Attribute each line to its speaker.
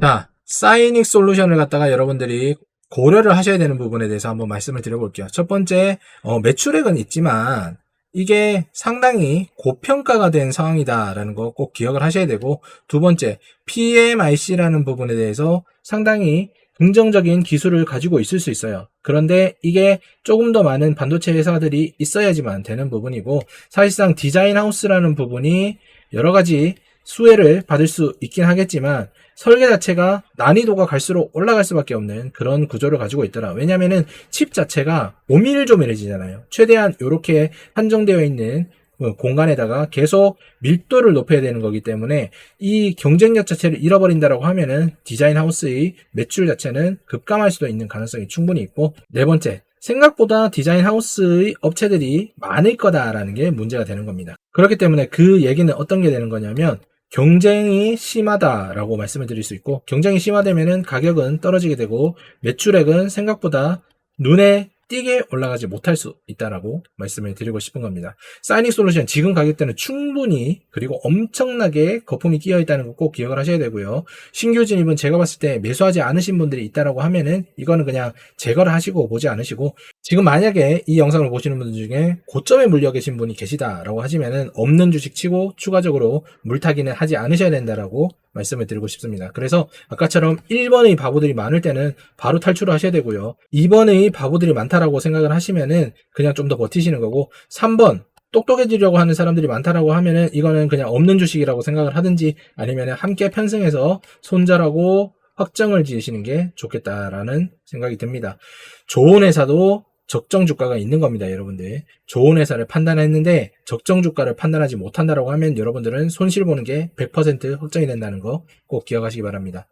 Speaker 1: 자, 사이닉 솔루션을 갖다가 여러분들이 고려를 하셔야 되는 부분에 대해서 한번 말씀을 드려볼게요. 첫 번째, 어, 매출액은 있지만 이게 상당히 고평가가 된 상황이다라는 거 꼭 기억을 하셔야 되고 두 번째, PMIC라는 부분에 대해서 상당히 긍정적인 기술을 가지고 있을 수 있어요. 그런데 이게 조금 더 많은 반도체 회사들이 있어야지만 되는 부분이고 사실상 디자인 하우스라는 부분이 여러 가지 수혜를 받을 수 있긴 하겠지만 설계 자체가 난이도가 갈수록 올라갈 수밖에 없는 그런 구조를 가지고 있더라. 왜냐면은 칩 자체가 오밀조밀해지잖아요. 최대한 이렇게 한정되어 있는 어, 공간에다가 계속 밀도를 높여야 되는 거기 때문에 이 경쟁력 자체를 잃어버린다라고 하면은 디자인 하우스의 매출 자체는 급감할 수도 있는 가능성이 충분히 있고 네 번째 생각보다 디자인 하우스의 업체들이 많을 거다라는 게 문제가 되는 겁니다. 그렇기 때문에 그 얘기는 어떤 게 되는 거냐면 경쟁이 심하다라고 말씀을 드릴 수 있고 경쟁이 심하다면은 가격은 떨어지게 되고 매출액은 생각보다 눈에 띄게 올라가지 못할 수 있다라고 말씀을 드리고 싶은 겁니다. 사이닉 솔루션 지금 가격대는 충분히 그리고 엄청나게 거품이 끼어 있다는 거 꼭 기억을 하셔야 되고요. 신규 진입은 제가 봤을 때 매수하지 않으신 분들이 있다라고 하면은 이거는 그냥 제거를 하시고 보지 않으시고 지금 만약에 이 영상을 보시는 분들 중에 고점에 물려 계신 분이 계시다라고 하시면은 없는 주식 치고 추가적으로 물타기는 하지 않으셔야 된다라고 말씀을 드리고 싶습니다. 그래서 아까처럼 1번의 바보들이 많을 때는 바로 탈출을 하셔야 되고요. 2번의 바보들이 많다라고 생각을 하시면은 그냥 좀 더 버티시는 거고 3번 똑똑해지려고 하는 사람들이 많다라고 하면은 이거는 그냥 없는 주식이라고 생각을 하든지 아니면은 함께 편승해서 손절하고 확정을 지으시는 게 좋겠다라는 생각이 듭니다. 좋은 회사도 적정 주가가 있는 겁니다, 여러분들. 좋은 회사를 판단했는데 적정 주가를 판단하지 못한다라고 하면 여러분들은 손실 보는 게 100% 확정이 된다는 거 꼭 기억하시기 바랍니다.